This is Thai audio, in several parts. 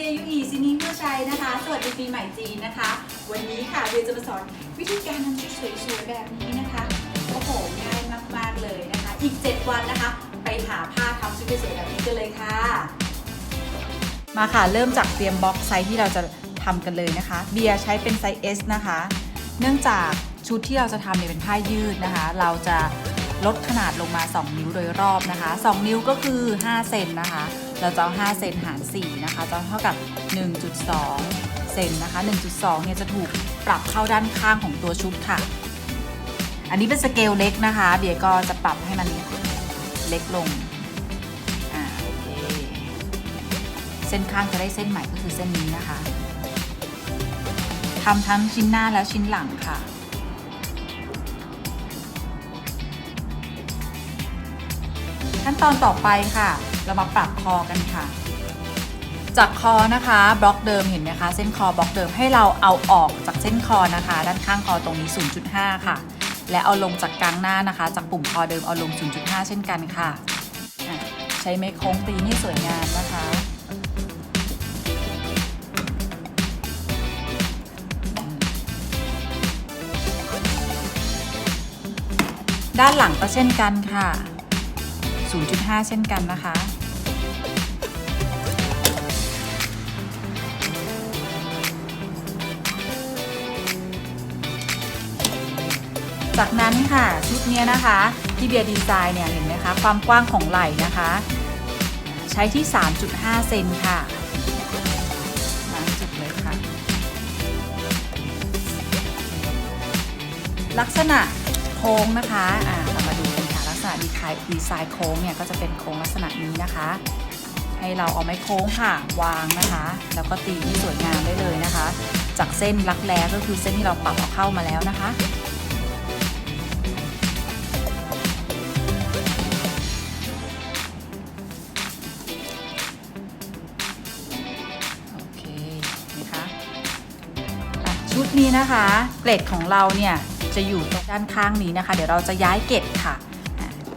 จียูอีซินีเพื่อใช้นะคะ สวัสดีปีใหม่จีนนะคะ วันนี้ค่ะเบียจะมาสอนวิธีการทำชุดสวยๆแบบนี้นะคะโอ้โหง่ายมากๆเลยนะคะ อีก 7 วันนะคะ ไปหาผ้าทำชุดสวยๆแบบนี้กันเลยค่ะ มาค่ะเริ่มจากเตรียมบล็อกไซส์ที่เราจะทำกันเลยนะคะ เบียร์ใช้เป็นไซส์ S นะคะ เนื่องจากชุดที่เราจะทำเนี่ยเป็นผ้ายืดนะคะ เราจะ ลดขนาดลงมา 2 นิ้วโดยรอบนะคะ 2 นิ้วก็คือ 5 เซนนะคะ เราจะเอา5เซนหาร 4 นะคะ จะเท่ากับ 1.2 เซนนะคะ 1.2 เนี่ยจะถูกปรับเข้าด้านข้างของตัวชุดค่ะ อันนี้เป็นสเกลเล็กนะคะ เบียร์ก็จะปรับให้มันเล็กลง อ่าโอเค เส้นข้างจะได้เส้นใหม่ก็คือเส้นนี้นะคะทำทั้งชิ้นหน้าแล้วชิ้นหลังค่ะ ขั้นตอนต่อไปค่ะ เรามาปรับคอกันค่ะ จากคอนะคะบล็อกเดิมเห็นไหมคะ เส้นคอบล็อกเดิมให้เราเอาออกจากเส้นคอนะคะ ด้านข้างคอตรงนี้ 0.5 ค่ะ และเอาลงจากกลางหน้านะคะ จากปุ่มคอเดิมเอาลง 0.5 เช่นกันค่ะใช้ไม้โค้งตีให้สวยงามนะคะด้านหลังก็เช่นกันค่ะ 0.5 เช่นกันนะคะ จากนั้นค่ะชุดนี้นะคะ ที่เบียร์ดีไซน์เนี่ยเห็นไหมคะความกว้างของไหล่นะคะ ใช้ที่ 3.5 เซนค่ะลยค่ะลักษณะโค้งนะคะอ่าะดีไซน์ดีไซน์โค้งเนี่ยก็จะเป็นโค้งลักษณะนี้นะคะ ให้เราเอาไม้โค้งค่ะ วางนะคะ แล้วก็ตีที่สวยงามได้เลยนะคะ จากเส้นรักแร้ก็คือเส้นที่เราปรับเอาเข้ามาแล้วนะคะโอเคนะคะอะชุดนี้นะคะ เกล็ดของเราเนี่ยจะอยู่ตรงด้านข้างนี้นะคะ เดี๋ยวเราจะย้ายเกล็ดค่ะ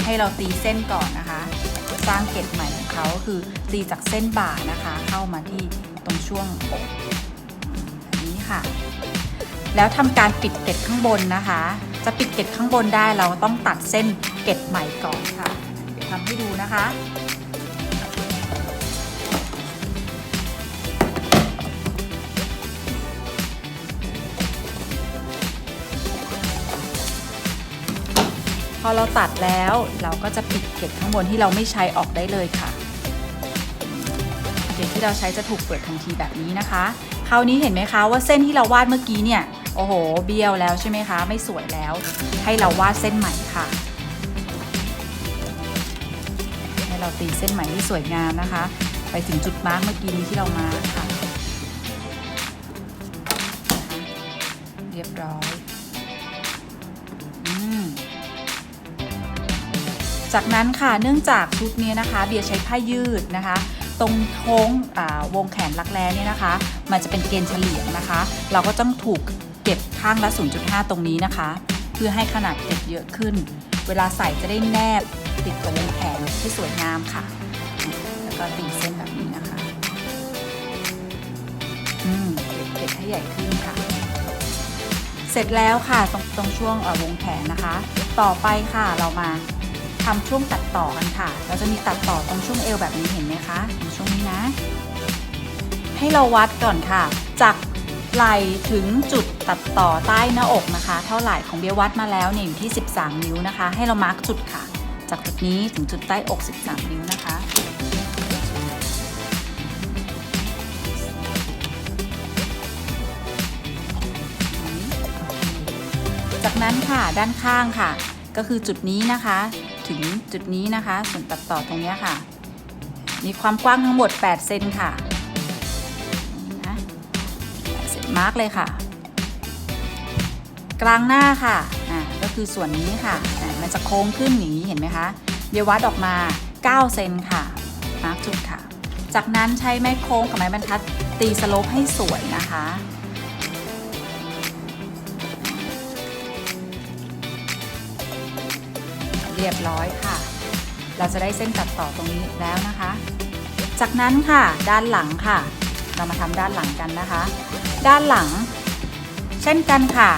ให้เราตีเส้นก่อนนะคะ สร้างเกล็ดใหม่ของเขาก็คือตีจากเส้นบ่านะคะ เข้ามาที่ตรงช่วงอกนี้ค่ะ แล้วทำการปิดเกล็ดข้างบนนะคะ จะปิดเกล็ดข้างบนได้เราต้องตัดเส้นเกล็ดใหม่ก่อนค่ะเดี๋ยวทำให้ดูนะคะ พอเราตัดแล้วเราก็จะปิดเกล็ดข้างบนที่เราไม่ใช้ออกได้เลยค่ะ เกล็ดที่เราใช้จะถูกเปิดทันทีแบบนี้นะคะ คราวนี้เห็นไหมคะว่าเส้นที่เราวาดเมื่อกี้เนี่ย โอ้โห เบี้ยวแล้วใช่ไหมคะ ไม่สวยแล้ว ให้เราวาดเส้นใหม่ค่ะ ให้เราตีเส้นใหม่ที่สวยงามนะคะ ไปถึงจุดมาร์กเมื่อกี้นี้ที่เรามาค่ะ เรียบร้อย จากนั้นค่ะเนื่องจากชุดนี้นะคะ เบียร์ใช้ผ้ายืดนะคะ ตรงโค้งอ่าวงแขนรักแร้เนี่ยนะคะ มันจะเป็นเกณฑ์เฉลี่ยนะคะ เราก็ต้องถูกเก็บข้างละ 0.5 ตรงนี้นะคะ เพื่อให้ขนาดเก็บเยอะขึ้น เวลาใส่จะได้แนบติดกับวงแขนที่สวยงามค่ะ แล้วก็ตีเส้นแบบนี้นะคะอืมเก็บให้ใหญ่ขึ้นค่ะเสร็จแล้วค่ะตรงตรงช่วงวงแขนนะคะ ต่อไปค่ะเรามา ทำช่วงตัดต่อกันค่ะ เราจะมีตัดต่อตรงช่วงเอวแบบนี้เห็นไหมคะตรงช่วงนี้นะ ให้เราวัดก่อนค่ะ จากไหล่ถึงจุดตัดต่อใต้หน้าอกนะคะ เท่าไหร่ของเบียวัดมาแล้วเนี่ยอยู่ที่ 13 นิ้วนะคะ ให้เรามาร์กจุดค่ะ จากจุดนี้ถึงจุดใต้อก 13 นิ้วนะคะจากนั้นค่ะด้านข้างค่ะ ก็คือจุดนี้นะคะ ถึงจุดนี้นะคะ ส่วนตัดต่อตรงนี้ค่ะ มีความกว้างทั้งหมด 8 เซนค่ะนะ8เซนมาร์กเลยค่ะ กลางหน้าค่ะอ่าก็คือส่วนนี้ค่ะอ่ามันจะโค้งขึ้นอย่างนี้เห็นไหมคะเดี๋ยววัดออกมา 9 เซนค่ะมาร์กจุดค่ะ จากนั้นใช้ไม้โค้งกับไม้บรรทัดตีสโลปให้สวยนะคะ รียบร้อยค่ะ เราจะได้เส้นตัดต่อตรงนี้แล้วนะคะ จากนั้นค่ะด้านหลังค่ะ เรามาทำด้านหลังกันนะคะ ด้านหลัง เช่นกันค่ะ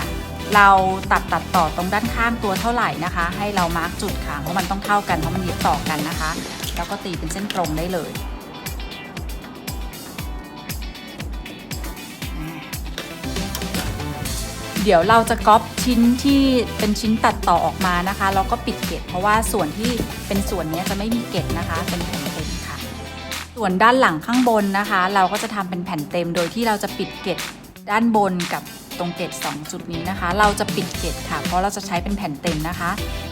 เราตัดตัดต่อตรงด้านข้างตัวเท่าไหร่นะคะ ให้เรามาร์กจุดค่ะเพราะมันต้องเท่ากันเพราะมันยึดต่อกันนะคะ แล้วก็ตีเป็นเส้นตรงได้เลย เดี๋ยวเราจะก๊อปชิ้นที่เป็นชิ้นตัดต่อออกมานะคะแล้วก็ปิดเกล็ดเพราะว่าส่วนที่เป็นส่วนนี้จะไม่มีเกล็ดนะคะ เป็นแผ่นเต็มค่ะ ส่วนด้านหลังข้างบนนะคะ เราก็จะทำเป็นแผ่นเต็มโดยที่เราจะปิดเกล็ดด้านบนกับตรงเกล็ด2จุดนี้นะคะ เราจะปิดเกล็ดค่ะ เพราะเราจะใช้เป็นแผ่นเต็มนะคะ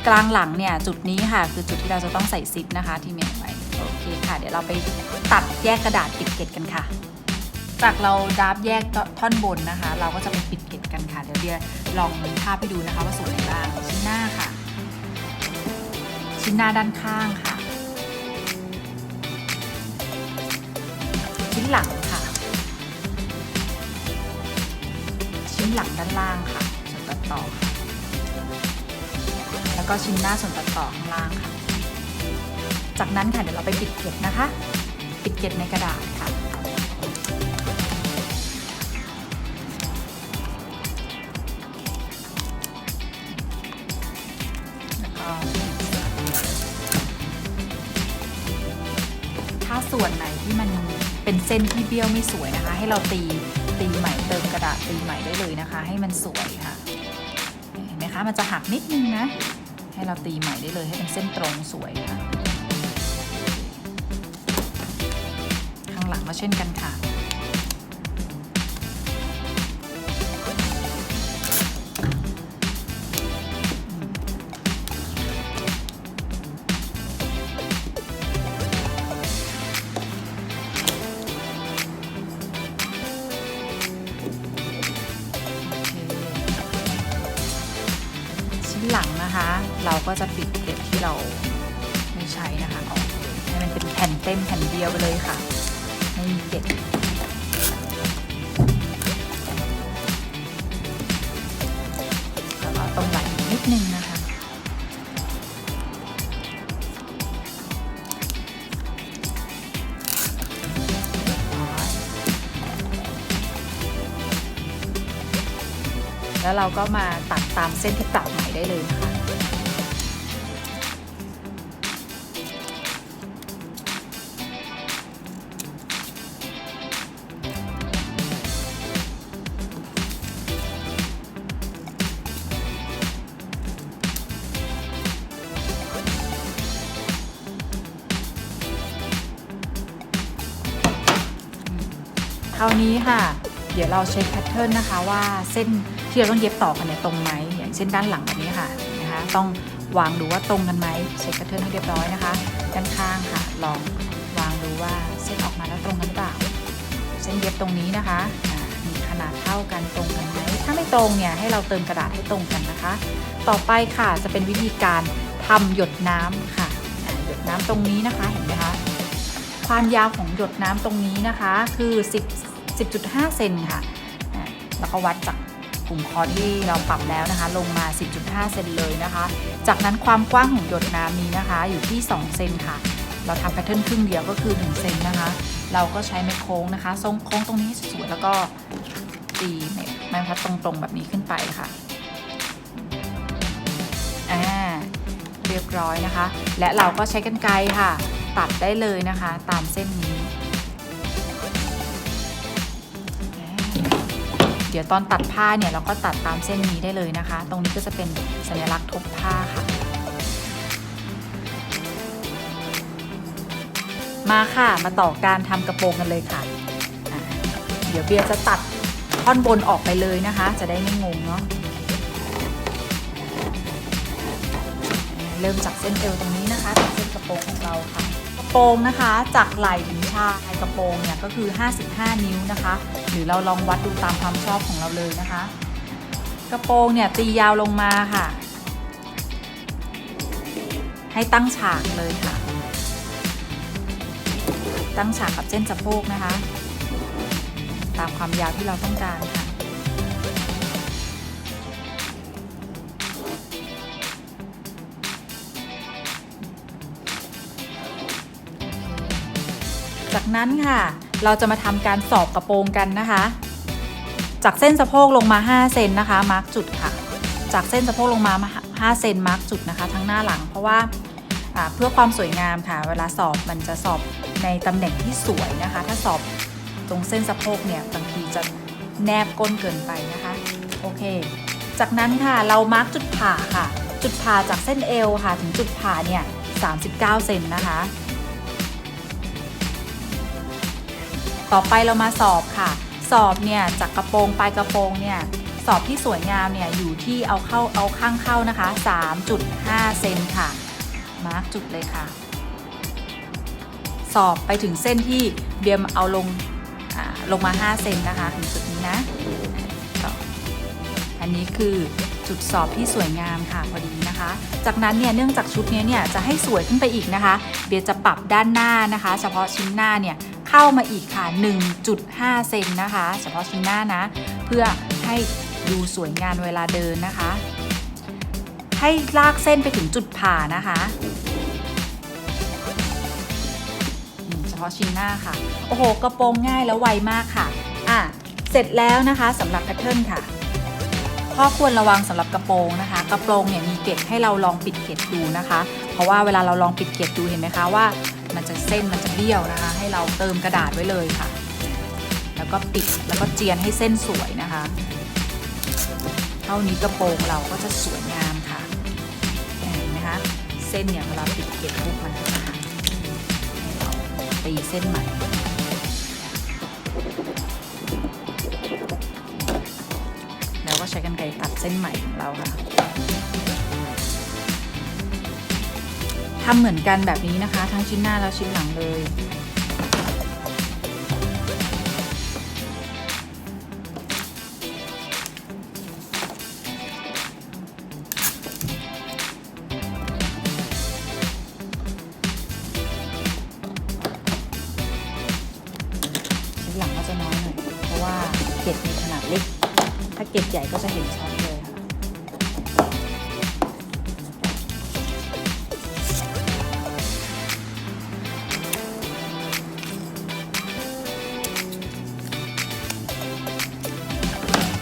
กลางหลังเนี่ยจุดนี้ค่ะ คือจุดที่เราจะต้องใส่ซิปนะคะ ที่เมนไว้โอเคค่ะ เดี๋ยวเราไปตัดแยกกระดาษปิดเกล็ดกันค่ะ จากเราดับแยกท่อนบนนะคะ เราก็จะไปปิด เดี๋ยวเดียลองภาพให้ดูนะคะว่าส่วนไหนบ้างชิ้นหน้าค่ะ ชิ้นหน้าด้านข้างค่ะ ชิ้นหลังค่ะ ชิ้นหลังด้านล่างค่ะ ส่วนตัดต่อค่ะแล้วก็ชิ้นหน้าส่วนตัดต่อข้างล่างค่ะ จากนั้นค่ะเดี๋ยวเราไปปิดเกล็ดนะคะ ปิดเกล็ดในกระดาษค่ะ ส่วนไหนที่มันเป็นเส้นที่เบี้ยวไม่สวยนะคะ ให้เราตีตีใหม่เติมกระดาษตีใหม่ได้เลยนะคะ ให้มันสวยค่ะเห็นไหมคะมันจะหักนิดนึงนะ ให้เราตีใหม่ได้เลยให้เป็นเส้นตรงสวยค่ะ ข้างหลังก็เช่นกันค่ะ ไม่ใช้นะคะออกเลยให้มันเป็นแผ่นเต็มแผ่นเดียวไปเลยค่ะ ไม่มีเกล็ดแล้วก็ตรงไหล่นิดนึงนะคะแล้วเราก็มาตัดตามเส้นที่ตัดใหม่ได้เลยนะคะ นี้ค่ะ เดี๋ยวเราเช็คแพทเทิร์นนะคะว่าเส้นที่เราต้องเย็บต่อกันเนี่ยตรงไหมอย่างเช่นด้านหลังแบบนี้ค่ะนะคะ ต้องวางดูว่าตรงกันไหมเช็คแพทเทิร์นให้เรียบร้อยนะคะด้านข้างค่ะ ลองวางดูว่าเส้นออกมาแล้วตรงกันหรือเปล่าเส้นเย็บตรงนี้นะคะมีขนาดเท่ากันตรงกันไหมถ้าไม่ตรงเนี่ยให้เราเติมกระดาษให้ตรงกันนะคะ ต่อไปค่ะจะเป็นวิธีการทำหยดน้ำค่ะหยดน้ำตรงนี้นะคะเห็นไหมคะความยาวของหยดน้ำตรงนี้นะคะคือ 10 10.5 เซนค่ะ แล้วก็วัดจากกลุ่มคอที่เราปรับแล้วนะคะ ลงมา 10.5 เซนเลยนะคะ จากนั้นความกว้างของหยดน้ำนี้นะคะ อยู่ที่ 2 เซนค่ะ เราทำแพทเทิร์นครึ่งเดียวก็คือ 1 เซนนะคะ เราก็ใช้ไม้โค้งนะคะ ทรงโค้งตรงนี้สวยๆแล้วก็ตีไม้พัดตรงๆแบบนี้ขึ้นไปค่ะอ่าเรียบร้อยนะคะ และเราก็ใช้กรรไกรค่ะ ตัดได้เลยนะคะ ตามเส้นนี้ เดี๋ยวตอนตัดผ้าเนี่ยเราก็ตัดตามเส้นนี้ได้เลยนะคะ ตรงนี้ก็จะเป็นสัญลักษณ์ทบผ้าค่ะ มาค่ะมาต่อการทำกระโปรงกันเลยค่ะ เดี๋ยวเบียร์จะตัดท่อนบนออกไปเลยนะคะ จะได้ไม่งงเนาะเริ่มจากเส้นเอวตรงนี้นะคะเป็นเส้นกระโปรงของเราค่ะ โปรงนะคะจากไหล่ถึงชายกระโปรงเนี่ยก็คือ 55 นิ้วนะคะ หรือเราลองวัดดูตามความชอบของเราเลยนะคะ กระโปรงเนี่ยตียาวลงมาค่ะ ให้ตั้งฉากเลยค่ะ ตั้งฉากกับเส้นสะโพกนะคะ ตามความยาวที่เราต้องการค่ะ จากนั้นค่ะ เราจะมาทำการสอบกระโปรงกันนะคะ จากเส้นสะโพกลงมา 5 เซนนะคะ มาร์กจุดค่ะ จากเส้นสะโพกลงมา 5 เซนมาร์กจุดนะคะ ทั้งหน้าหลัง เพราะว่าเพื่อความสวยงามค่ะ เวลาสอบมันจะสอบในตำแหน่งที่สวยนะคะ ถ้าสอบตรงเส้นสะโพกเนี่ยบางทีจะแนบก้นเกินไปนะคะ โอเค จากนั้นค่ะเรามาร์กจุดผ่าค่ะ จุดผ่าจากเส้นเอวค่ะ ถึงจุดผ่าเนี่ย39 เซนนะคะ ต่อไปเรามาสอบค่ะ สอบเนี่ยจากกระโปรงปลายกระโปรงเนี่ยสอบที่สวยงามเนี่ยอยู่ที่เอาเข้าเอาข้างเข้านะคะ 3.5 เซนค่ะ มาร์กจุดเลยค่ะ สอบไปถึงเส้นที่เบียมเอาลงลงมา 5 เซนนะคะถึงจุดนี้นะอันนี้คือจุดสอบที่สวยงามค่ะพอดีนะคะ จากนั้นเนี่ยเนื่องจากชุดนี้เนี่ยจะให้สวยขึ้นไปอีกนะคะ เบียจะปรับด้านหน้านะคะ เฉพาะชิ้นหน้าเนี่ย เข้ามาอีกค่ะ 1.5 เซนนะคะ เฉพาะชิ้นหน้านะ เพื่อให้ดูสวยงามเวลาเดินนะคะ ให้ลากเส้นไปถึงจุดผ่านะคะเฉพาะชิ้นหน้าค่ะ โอ้โห กระโปรงง่ายแล้วไวมากค่ะ อะ เสร็จแล้วนะคะสำหรับแพทเทิร์นค่ะ ข้อควรระวังสำหรับกระโปรงนะคะ กระโปรงเนี่ยมีเกล็ดให้เราลองปิดเกล็ดดูนะคะ เพราะว่าเวลาเราลองปิดเกล็ดดูเห็นไหมคะว่า มันจะเส้นมันจะเบี้ยวนะคะ ให้เราเติมกระดาษไว้เลยค่ะ แล้วก็ปิดแล้วก็เจียนให้เส้นสวยนะคะเท่านี้กระโปรงเราก็จะสวยงามค่ะเห็นไหมคะเส้นเนี่ยเวลาปิดเกล็ดปุ๊บมันจะหายให้เราตีเส้นใหม่ ใช้กันไกรตัดเส้นใหม่ของเราค่ะทำเหมือนกันแบบนี้นะคะ ทั้งชิ้นหน้าและชิ้นหลังเลย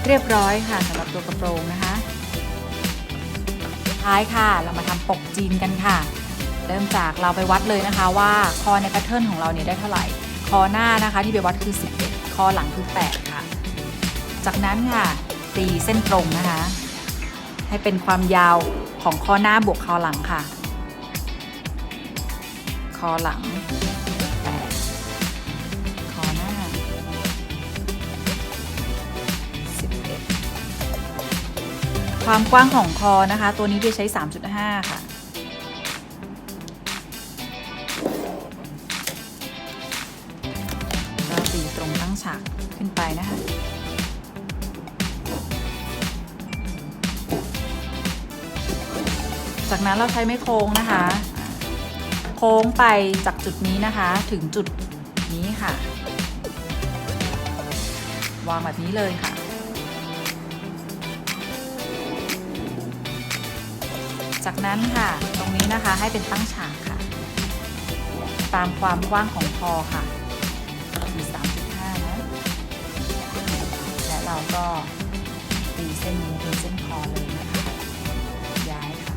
เรียบร้อยค่ะสำหรับตัวกระโปรงนะคะท้ายค่ะ เรามาทำปกจีนกันค่ะ เริ่มจากเราไปวัดเลยนะคะว่าคอในแพทเทิร์นของเราเนี่ยได้เท่าไหร่ คอหน้านะคะที่ไปวัดคือ 11 คอหลังคือ 8 ค่ะ จากนั้นค่ะตีเส้นตรงนะคะ ให้เป็นความยาวของคอหน้าบวกคอหลังค่ะ คอหลัง ความกว้างของคอนะคะ ตัวนี้เบียใช้ 3.5 ค่ะ ก็ตีตรงตั้งฉากขึ้นไปนะคะจากนั้นเราใช้ไม้โค้งนะคะ โค้งไปจากจุดนี้นะคะถึงจุดนี้ค่ะ วางแบบนี้เลยค่ะ จากนั้นค่ะ ตรงนี้นะคะให้เป็นตั้งฉากค่ะ ตามความกว้างของคอค่ะคือ3.5 นะ และเราก็ตีเส้นนี้เป็นเส้นคอเลยนะคะ ย้ายค่ะ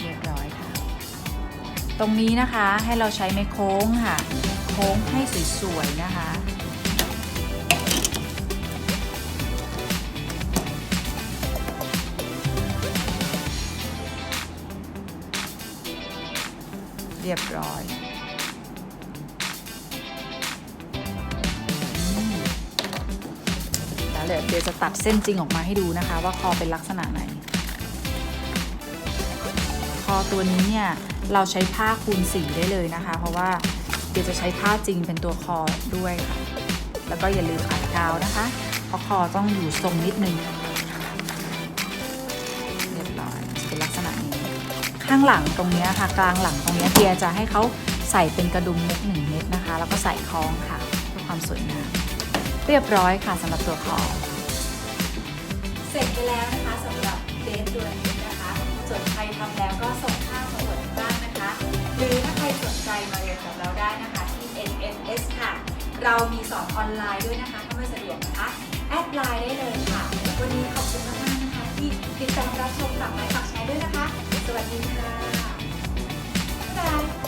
เรียบร้อยค่ะ ตรงนี้นะคะให้เราใช้ไม้โค้งค่ะ โค้งให้สวยๆนะคะ รียบร้อยแล้วเดี๋ยวเบียจะตัดเส้นจริงออกมาให้ดูนะคะ ว่าคอเป็นลักษณะไหน คอตัวนี้เนี่ยเราใช้ผ้าคูณสีได้เลยนะคะ เพราะว่าเดี๋ยวจะใช้ผ้าจริงเป็นตัวคอด้วยค่ะ แล้วก็อย่าลืมอัดกาวนะคะ เพราะคอต้องอยู่ทรงนิดนึงเข้างหลังตรงนี้ค่ะ กลางหลังตรงนี้เฮียจะให้เขาใส่เป็นกระดุมเม็ดหนึ่งเม็ดนะคะ แล้วก็ใส่คล้องค่ะเพื่อความสวยงามเรียบร้อยค่ะสำหรับตัวคอเสร็จไปแล้วนะคะสำหรับเดทตัวนี้นะคะส่วนใครทำแล้วก็ส่งภาพมาอวดบ้างนะคะ หรือถ้าใครสนใจมาเรียนกับเราได้นะคะที่ NMS ค่ะ เรามีสอนออนไลน์ด้วยนะคะถ้าไม่สะดวกนะคะแอดไลน์ได้เลยค่ะวันนี้ขอบคุณมากๆนะคะที่ติดตามรับชมฝากไลค์ฝากแชร์ด้วยนะคะ สวัสดีค่ะบ๊ายบาย